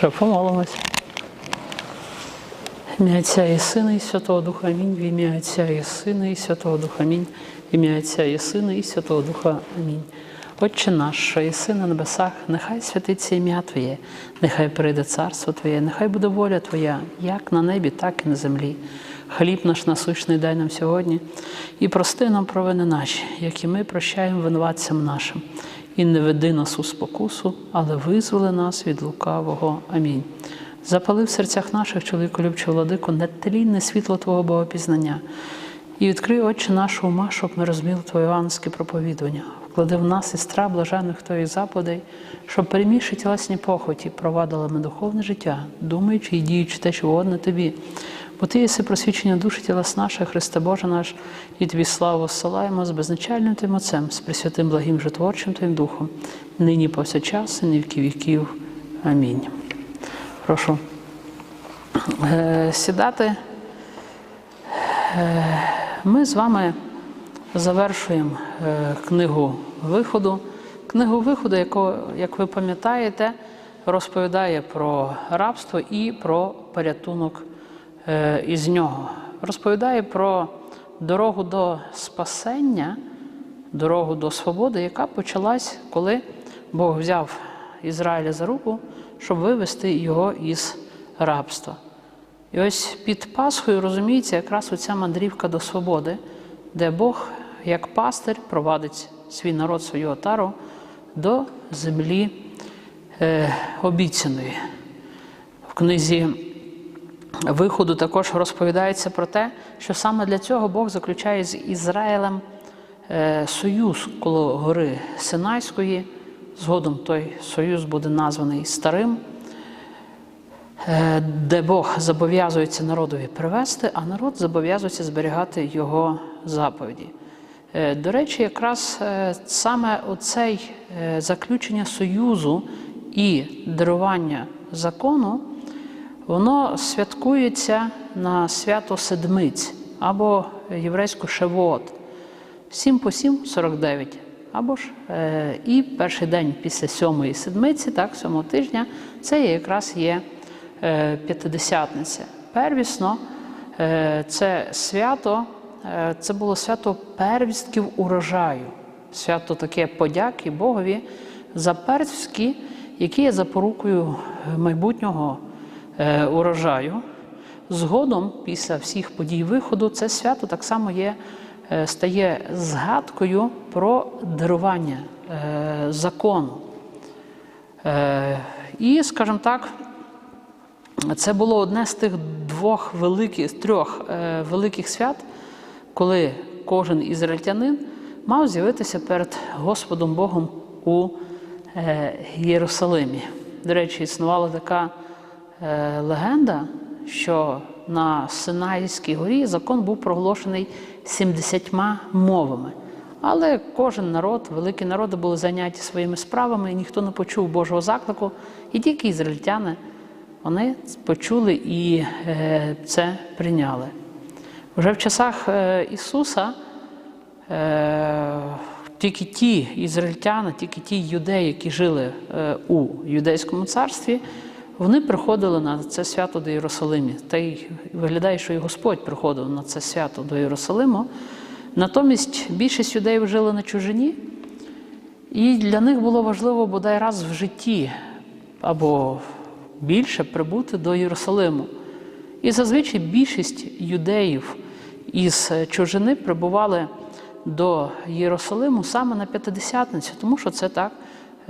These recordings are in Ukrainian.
Що помолимось. Ім'я Отця і Сина, і Святого Духа Амінь. В ім'я Отця і Сина, Святого Духа Амінь. В ім'я Отця і Сина, Святого Духа Амінь. Отче наш, що єси на небесах, нехай святиться ім'я Твоє, нехай прийде царство Твоє, нехай буде воля Твоя, як на небі, так і на землі. Хліб наш насущний дай нам сьогодні, і прости нам провини наші, як і ми прощаємо винуватцям нашим. І не веди нас у спокусу, але визволи нас від лукавого. Амінь. Запали в серцях наших, чоловіколюбче владико, нетлінне світло Твого Богопізнання. І відкрий очі нашу ума, щоб ми розуміли Твоє ангельське проповідування. Вклади в нас і страх блажених Твоїх заповідей, щоб перемігши тілесні похоті, провадили ми духовне життя, думаючи і діючи те, що угодно тобі. Бо ти єси просвічення душі тілес наших, Христе Боже наш, і тобі славу осилаємо з безначальним Твоїм Отцем, з пресвятим благим житворчим Твоїм Духом, нині повсякчас, і ні віки віків. Амінь. Прошу е, сідати. Е, Ми з вами завершуємо е, книгу виходу. Книгу виходу, яку, як ви пам'ятаєте, розповідає про рабство і про порятунок із нього. Розповідає про дорогу до спасення, дорогу до свободи, яка почалась, коли Бог взяв Ізраїля за руку, щоб вивести його із рабства. І ось під Пасхою розуміється якраз оця мандрівка до свободи, де Бог, як пастир, провадить свій народ, свою отару до землі е, обіцяної. В книзі виходу також розповідається про те, що саме для цього Бог заключає з Ізраїлем е, союз коло гори Синайської. Згодом той союз буде названий Старим, е, де Бог зобов'язується народові привести, а народ зобов'язується зберігати його заповіді. Е, До речі, якраз саме оцей заключення союзу і дарування закону, воно святкується на свято Седмиць або єврейську Шевот. 7 по 7 – 49. Або ж е, і перший день після сьомої седмиці, так, сьомого тижня, це якраз є е, п'ятидесятниця. Первісно е, це свято, е, це було свято первістків урожаю, свято таке подяки Богові за первістки, які є запорукою майбутнього урожаю. Згодом, після всіх подій виходу, це свято так само є е, стає згадкою про дарування е, закону. Е, І, скажімо так, це було одне з тих двох великих, трьох е, великих свят, коли кожен ізраїльтянин мав з'явитися перед Господом Богом у е, Єрусалимі. До речі, існувала така е, легенда, що на Синайській горі закон був проголошений 70 мовами. Але кожен народ, великі народи були зайняті своїми справами, і ніхто не почув Божого заклику. І тільки ізраїльтяни вони почули і е, це прийняли. Вже в часах е, Ісуса е, тільки ті ізраїльтяни, тільки ті юдеї, які жили е, у юдейському царстві, вони приходили на це свято до Єрусалимі. Та й виглядає, що і Господь приходив на це свято до Єрусалиму. Натомість більшість юдеїв жили на чужині, і для них було важливо бодай раз в житті або більше прибути до Єрусалиму. І зазвичай більшість юдеїв із чужини прибували до Єрусалиму саме на П'ятидесятницю, тому що це так.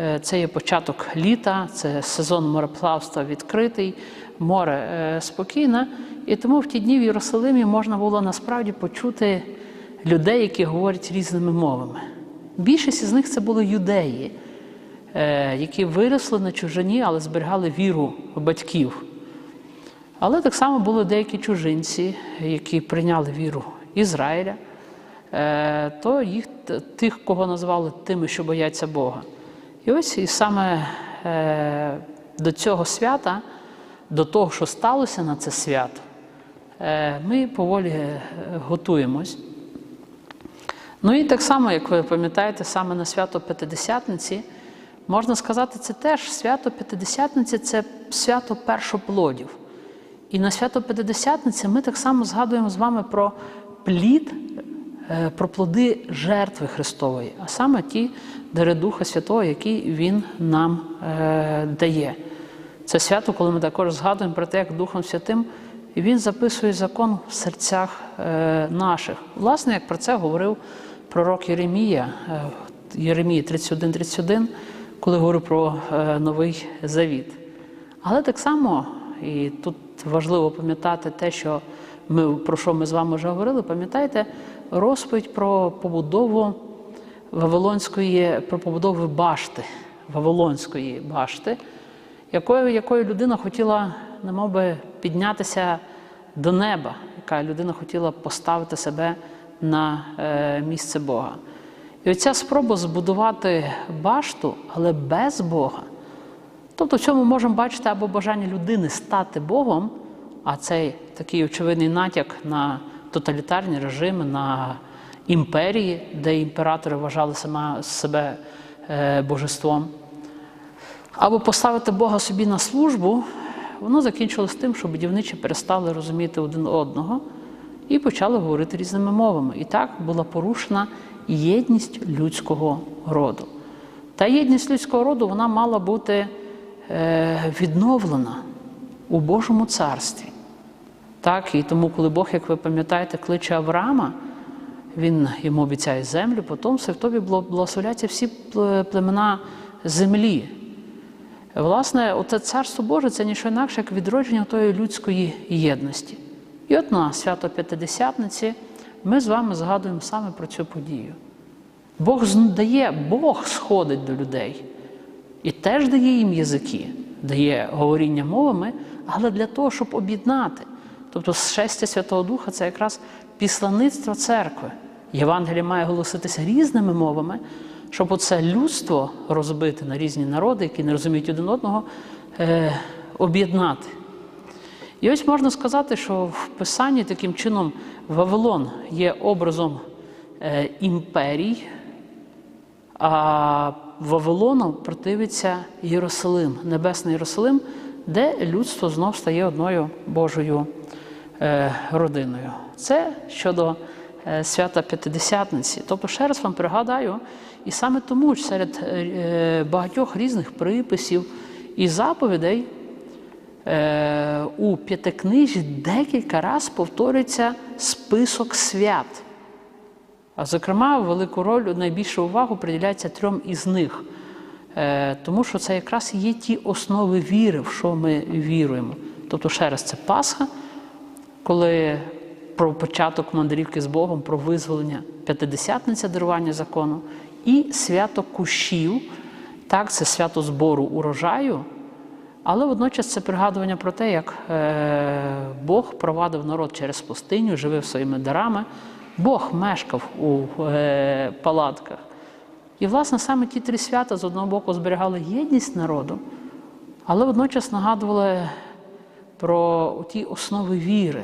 Е, Це є початок літа, це сезон мореплавства відкритий, море е, спокійне. І тому в ті дні в Єрусалимі можна було насправді почути людей, які говорять різними мовами. Більшість із них це були юдеї, е, які виросли на чужині, але зберігали віру батьків. Але так само були деякі чужинці, які прийняли віру Ізраїля, то їх тих, кого назвали тими, що бояться Бога. І ось і саме е, до цього свята, до того, що сталося на це свято, е, ми поволі е, готуємось. Ну і так само, як ви пам'ятаєте, саме на свято П'ятидесятниці, можна сказати, це теж свято П'ятидесятниці це свято першоплодів. І на свято П'ятидесятниці ми так само згадуємо з вами про плід, про плоди жертви Христової, а саме ті дари Духа Святого, які Він нам е, дає. Це свято, коли ми також згадуємо про те, як Духом Святим Він записує закон в серцях е, наших. Власне, як про це говорив пророк Єремія, е, Єремія 31-31, коли говорив про е, новий завіт. Але так само, і тут важливо пам'ятати те, що ми, про що ми з вами вже говорили, пам'ятаєте розповідь про побудову Вавилонської, про побудову башти, Вавилонської башти, якою, якою людина хотіла, немов би, піднятися до неба, яка людина хотіла поставити себе на е, місце Бога. І оця спроба збудувати башту, але без Бога. Тобто в цьому можемо бачити або бажання людини стати Богом, а цей такий очевидний натяк на тоталітарні режими, на імперії, де імператори вважали сама себе е, божеством. Або поставити Бога собі на службу, воно закінчилось тим, що будівничі перестали розуміти один одного і почали говорити різними мовами. І так була порушена єдність людського роду. Та єдність людського роду вона мала бути е, відновлена у Божому царстві. Так, і тому, коли Бог, як ви пам'ятаєте, кличе Авраама, він йому обіцяє землю, потомство, і в тобі благословляться всі племена землі. Власне, оце царство Боже це нічого інакше, як відродження тої людської єдності. І от на свято П'ятидесятниці ми з вами згадуємо саме про цю подію. Бог дає, Бог сходить до людей і теж дає їм язики, дає говоріння мовами, але для того, щоб об'єднати. Тобто шестя Святого Духа це якраз післаництво церкви. Євангеліє має голоситися різними мовами, щоб оце людство розбити на різні народи, які не розуміють один одного, е, об'єднати. І ось можна сказати, що в Писанні таким чином Вавилон є образом е, імперій, а Вавилону противиться Єрусалим, Небесний Єрусалим, де людство знов стає одною Божою родиною. Це щодо е, свята П'ятидесятниці. Тобто, ще раз вам пригадаю, і саме тому серед е, багатьох різних приписів і заповідей е, у п'ятикнижі декілька разів повторюється список свят. А зокрема, велику роль, найбільшу увагу приділяється трьом із них. Е, тому що це якраз є ті основи віри, в що ми віруємо. Тобто, ще раз, це Пасха, коли про початок мандрівки з Богом, про визволення п'ятидесятниця дарування закону, і свято кущів, так, це свято збору урожаю, але водночас це пригадування про те, як е, Бог провадив народ через пустиню, живив своїми дарами. Бог мешкав у е, палатках. І, власне, саме ті три свята з одного боку зберігали єдність народу, але водночас нагадували про ті основи віри,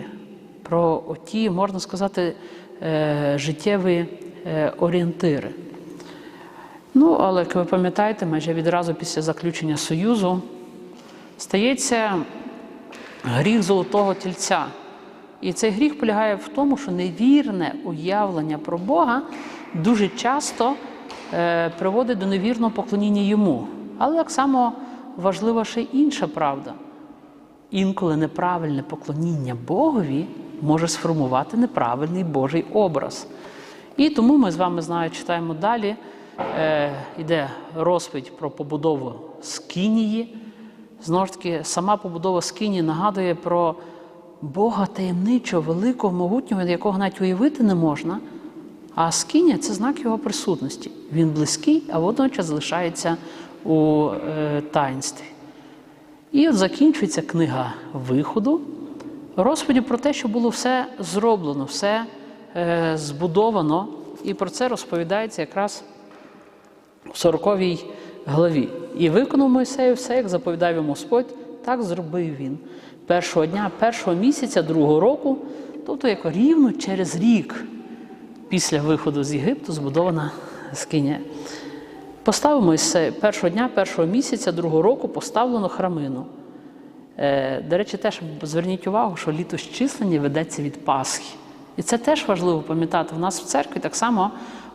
про ті, можна сказати, е, життєві е, орієнтири. Ну, але як ви пам'ятаєте, майже відразу після заключення Союзу стається гріх золотого тільця. І цей гріх полягає в тому, що невірне уявлення про Бога дуже часто е, приводить до невірного поклоніння йому. Але так само важлива ще інша правда. Інколи неправильне поклоніння Богові може сформувати неправильний Божий образ. І тому ми з вами знаю, читаємо далі. Е, Йде розповідь про побудову Скинії. Знову ж таки, сама побудова Скинії нагадує про Бога таємничого, великого, могутнього, якого навіть уявити не можна. А скиня це знак його присутності. Він близький, а водночас залишається у е, таїнстві. І от закінчується книга виходу, розповіді про те, що було все зроблено, все е, збудовано, і про це розповідається якраз в 40-й главі. І виконав Мойсею все, як заповідав йому Господь, так зробив він. Першого дня, першого місяця, другого року, тобто як рівно через рік після виходу з Єгипту збудована скиня. Поставив Мойсей першого дня, першого місяця, другого року поставлено храмину. Е, До речі, теж зверніть увагу, що літосчислення ведеться від Пасхи. І це теж важливо пам'ятати. У нас в церкві так само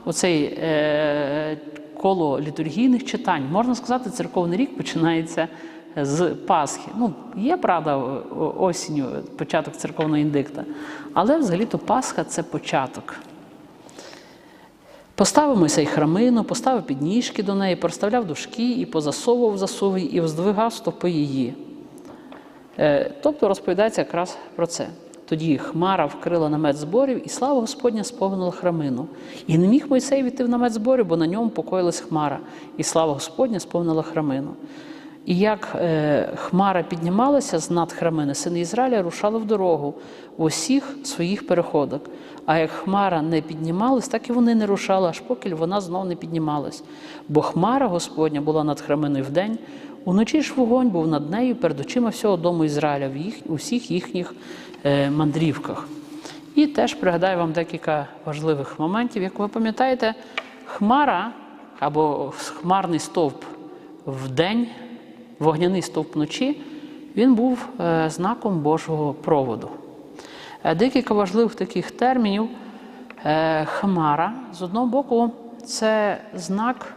оцей е, коло літургійних читань. Можна сказати, церковний рік починається з Пасхи. Ну, є правда осінню початок церковного індикта, але взагалі-то Пасха це початок. Поставив Мойсей храмину, поставив підніжки до неї, проставляв дужки і позасовував засови, і вздвигав стопи її. Е, Тобто розповідається якраз про це. Тоді хмара вкрила намет зборів, і слава Господня сповнила храмину. І не міг Мойсей війти в намет зборів, бо на ньому покоїлась хмара, і слава Господня сповнила храмину. І як е, хмара піднімалася з над храмини, сини Ізраїля рушали в дорогу в усіх своїх переходах. А як хмара не піднімалась, так і вони не рушали, аж поки вона знов не піднімалась. Бо хмара Господня була над храминою вдень, уночі ж вогонь був над нею перед очима всього дому Ізраїля в їх, у всіх їхніх е, мандрівках. І теж пригадаю вам декілька важливих моментів. Як ви пам'ятаєте, хмара або хмарний стовп вдень, вогняний стовп вночі, він був е, знаком Божого проводу. Е, Декілька важливих таких термінів. Е, Хмара, з одного боку, це знак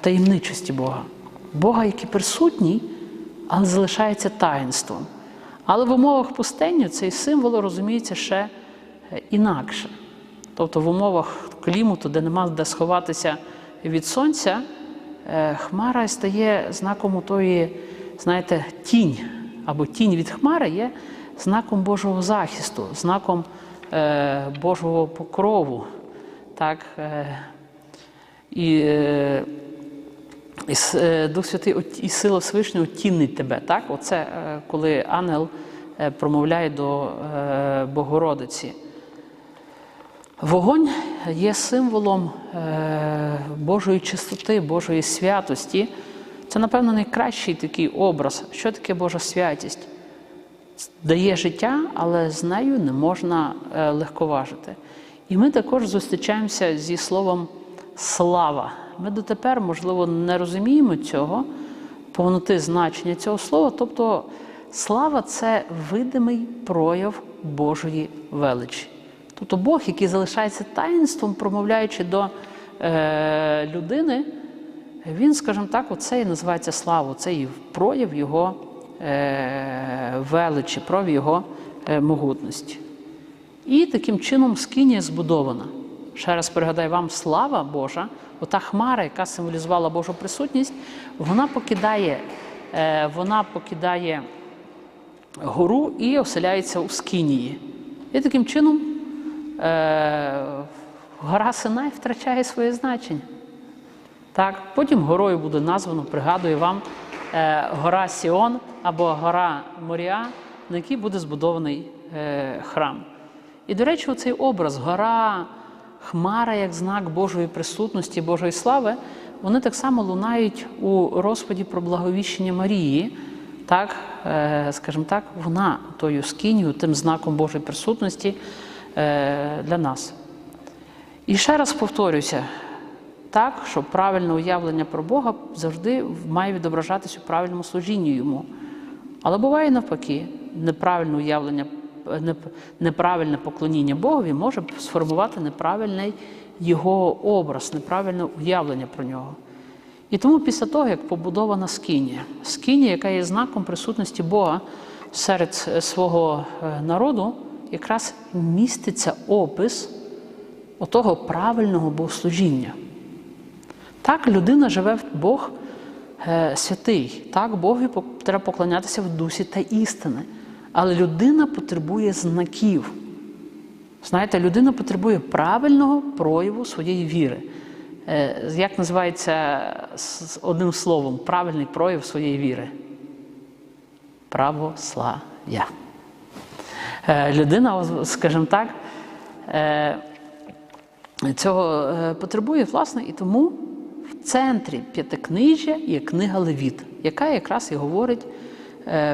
таємничості Бога. Бога, який присутній, але залишається таїнством. Але в умовах пустені цей символ розуміється ще інакше. Тобто в умовах клімату, де нема де сховатися від сонця, хмара стає знаком тої, знаєте, тінь або тінь від хмари є знаком Божого захисту, знаком е, Божого покрову. Так, е, і, е, і е, Дух Святий і сила Всевишнього тінить тебе. Так? Оце е, коли ангел е, промовляє до е, Богородиці. Вогонь є символом е, Божої чистоти, Божої святості. Це, напевно, найкращий такий образ. Що таке Божа святість? Дає життя, але з нею не можна е, легковажити. І ми також зустрічаємося зі словом слава. Ми дотепер, можливо, не розуміємо цього, повноти значення цього слова. Тобто, слава це видимий прояв Божої величі. Тобто Бог, який залишається таїнством, промовляючи до е, людини, він, скажімо так, оце і називається слава, це і прояв його е, величі, прояв його е, могутності. І таким чином скинія збудована. Ще раз пригадаю вам, слава Божа, ота хмара, яка символізувала Божу присутність, вона покидає, е, вона покидає гору і оселяється у скинії. І таким чином гора Синай втрачає своє значення. Так, потім горою буде названо, пригадую вам, е, гора Сіон або гора Моріа, на якій буде збудований е, храм. І, до речі, цей образ, гора, хмара як знак Божої присутності, Божої слави, вони так само лунають у розпаді про благовіщення Марії. Так, е, скажімо так, вона тою скинію, тим знаком Божої присутності е, для нас. І ще раз повторюся, так, що правильне уявлення про Бога завжди має відображатися у правильному служінні йому. Але буває навпаки, неправильне уявлення, неправильне поклоніння Богові може сформувати неправильний його образ, неправильне уявлення про нього. І тому після того, як побудована скинія, скинія, яка є знаком присутності Бога серед е, свого е, народу, якраз міститься опис отого правильного богослужіння. Так, людина живе в Бог е, святий. Так, Богові треба поклонятися в дусі та істини. Але людина потребує знаків. Знаєте, людина потребує правильного прояву своєї віри. Е, Як називається одним словом правильний прояв своєї віри? Православ'я. Е, Людина, скажімо так, е, цього е, потребує, власне, і тому в центрі п'ятикнижжя є книга Левіт, яка якраз і говорить,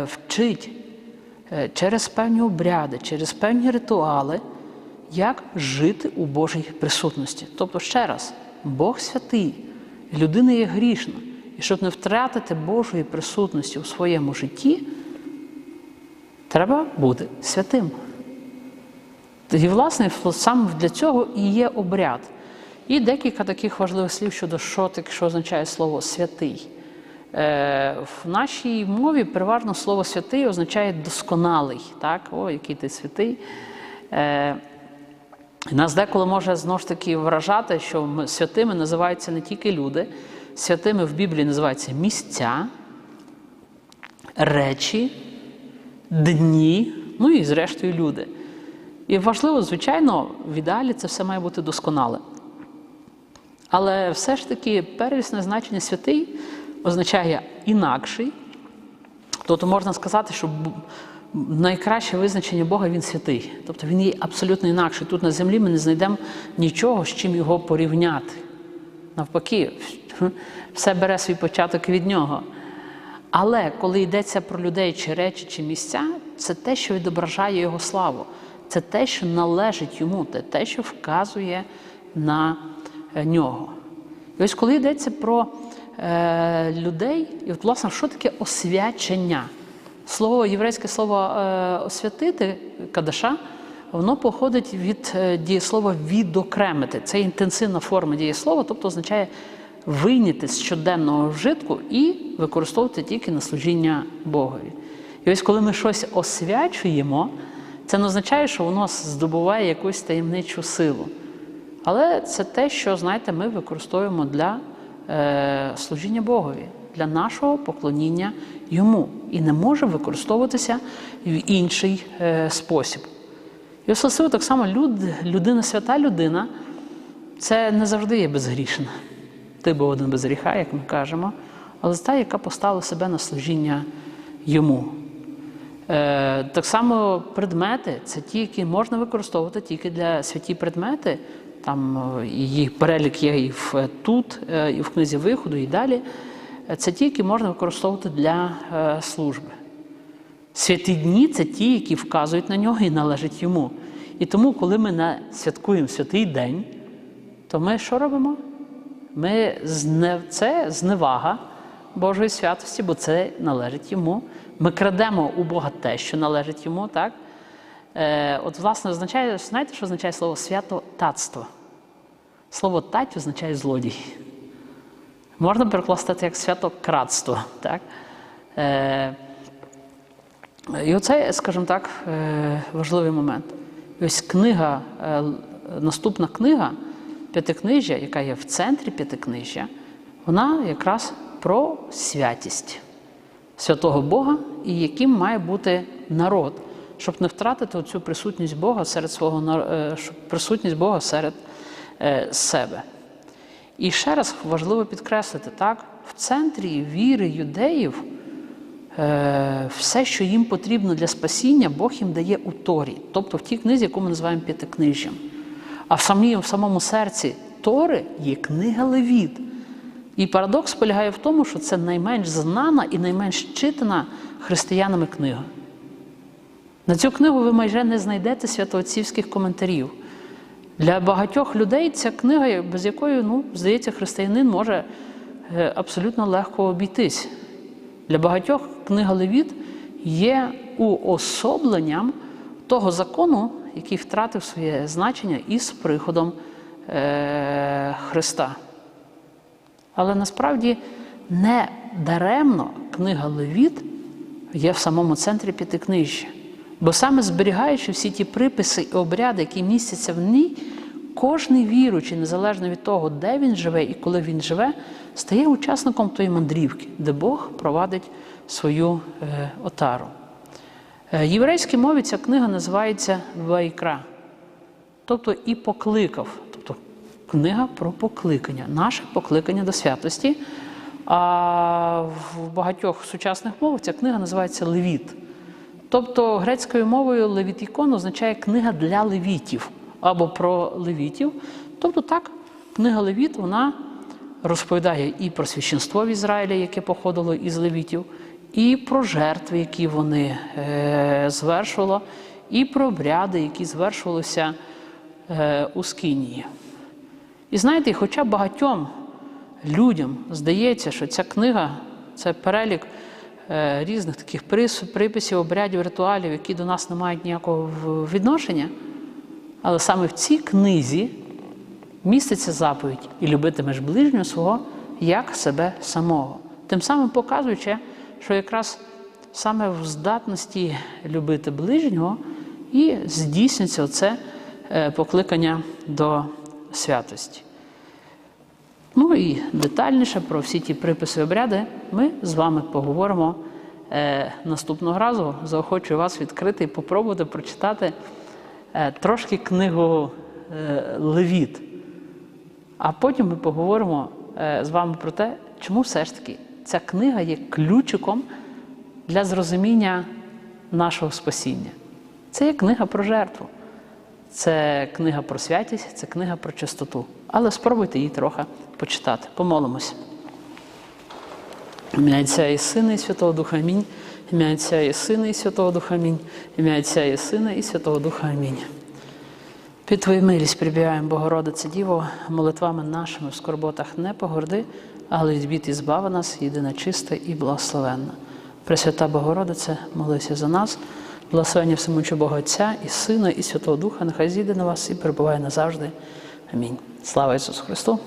вчить через певні обряди, через певні ритуали, як жити у Божій присутності. Тобто, ще раз, Бог святий, людина є грішна. І щоб не втратити Божої присутності у своєму житті, треба бути святим. І, власне, саме для цього і є обряд. І декілька таких важливих слів щодо що таке, що означає слово святий. Е, В нашій мові переважно слово святий означає досконалий. Так? О, який ти святий. Е, нас деколи може знову ж таки вражати, що святими називаються не тільки люди, святими в Біблії називаються місця, речі, дні, ну і зрештою люди. І важливо, звичайно, в ідеалі це все має бути досконале. Але все ж таки первісне значення святий означає інакший. Тобто можна сказати, що найкраще визначення Бога він святий. Тобто він є абсолютно інакший. Тут на землі ми не знайдемо нічого, з чим його порівняти. Навпаки, все бере свій початок від нього. Але коли йдеться про людей, чи речі, чи місця, це те, що відображає його славу. Це те, що належить йому, це те, що вказує на нього. І ось коли йдеться про е, людей, і от, власне, що таке освячення? Слово, єврейське слово е, освятити, кадаша, воно походить від е, дієслова відокремити. Це інтенсивна форма дієслова, тобто означає вийняти з щоденного вжитку і використовувати тільки на служіння Богові. І ось коли ми щось освячуємо, це не означає, що воно здобуває якусь таємничу силу. Але це те, що, знаєте, ми використовуємо для е, служіння Богові, для нашого поклоніння Йому. І не може використовуватися в інший е, спосіб. І особливо так само люд, людина, свята людина, це не завжди є безгрішна. Ти був один без гріха, як ми кажемо, але та, яка поставила себе на служіння йому. Е, Так само предмети це ті, які можна використовувати тільки для святі предмети. Там е, її перелік є і в, е, тут, е, і в книзі виходу, і далі. Це ті, які можна використовувати для служби. Святі дні це ті, які вказують на нього і належать йому. І тому, коли ми не святкуємо святий день, то ми що робимо? Ми. Це зневага Божої святості, бо це належить йому. Ми крадемо у Бога те, що належить йому. так? Е, От, власне, означає, знаєте, що означає слово свято-татство? Слово тать означає злодій. Можна перекласти як свято-крадство. Так? Е, і оце, скажімо так, е, важливий момент. Ось книга, е, наступна книга п'ятикнижжя, яка є в центрі п'ятикнижжя, вона якраз про святість святого Бога і яким має бути народ, щоб не втратити цю присутність Бога серед свого е, присутність Бога серед е, себе. І ще раз важливо підкреслити, так, в центрі віри юдеїв е, все, що їм потрібно для спасіння, Бог їм дає у Торі, тобто в тій книзі, яку ми називаємо п'ятикнижжям. А в, самі, в самому серці Тори є книга Левіт. І парадокс полягає в тому, що це найменш знана і найменш читана християнами книга. На цю книгу ви майже не знайдете святоотцівських коментарів. Для багатьох людей ця книга, без якої, ну, здається, християнин може е, абсолютно легко обійтись. Для багатьох книга Левіт є уособленням того закону, який втратив своє значення із приходом е, Христа. Але насправді не даремно книга Левіт є в самому центрі п'ятикнижжя. Бо саме зберігаючи всі ті приписи і обряди, які містяться в ній, кожний віруючий, незалежно від того, де він живе і коли він живе, стає учасником тої мандрівки, де Бог провадить свою е, отару. Е, В єврейській мові ця книга називається Вайкра, тобто і покликав, тобто книга про покликання, наше покликання до святості. А в багатьох сучасних мовах ця книга називається Левіт. Тобто грецькою мовою левітікон означає книга для левітів або про левітів. Тобто так, книга Левіт вона розповідає і про священство в Ізраїлі, яке походило із левітів, і про жертви, які вони е, звершували, і про обряди, які звершувалися е, у Скинії. І знаєте, хоча багатьом людям здається, що ця книга це перелік е, різних таких приписів, обрядів, ритуалів, які до нас не мають ніякого відношення. Але саме в цій книзі міститься заповідь і любитимеш ближнього свого як себе самого. Тим самим показуючи, що якраз саме в здатності любити ближнього і здійснюється оце е, покликання до святості. Ну і детальніше про всі ті приписи обряди ми з вами поговоримо е, наступного разу. Заохочую вас відкрити і попробувати прочитати е, трошки книгу Левіт. А потім ми поговоримо з вами про те, чому все ж таки ця книга є ключиком для зрозуміння нашого спасіння. Це є книга про жертву. Це книга про святість, це книга про чистоту. Але спробуйте її трохи почитати. Помолимось. Ім'я Отця і Сина, і Святого Духа Амінь. Ім'я і Сина, і Святого Духа Амінь. Ім'я Отця і Сина, і Святого Духа Амінь. Під Твою милість прибігаємо, Богородице Діво, молитвами нашими в скорботах не погорди, але від бід і збава нас, єдина чиста і благословенна. Пресвята Богородице, молися за нас, благословення всемучого Бога Отця і Сина, і Святого Духа, нехай зійде на вас і перебуває назавжди. Амінь. Слава Ісусу Христу!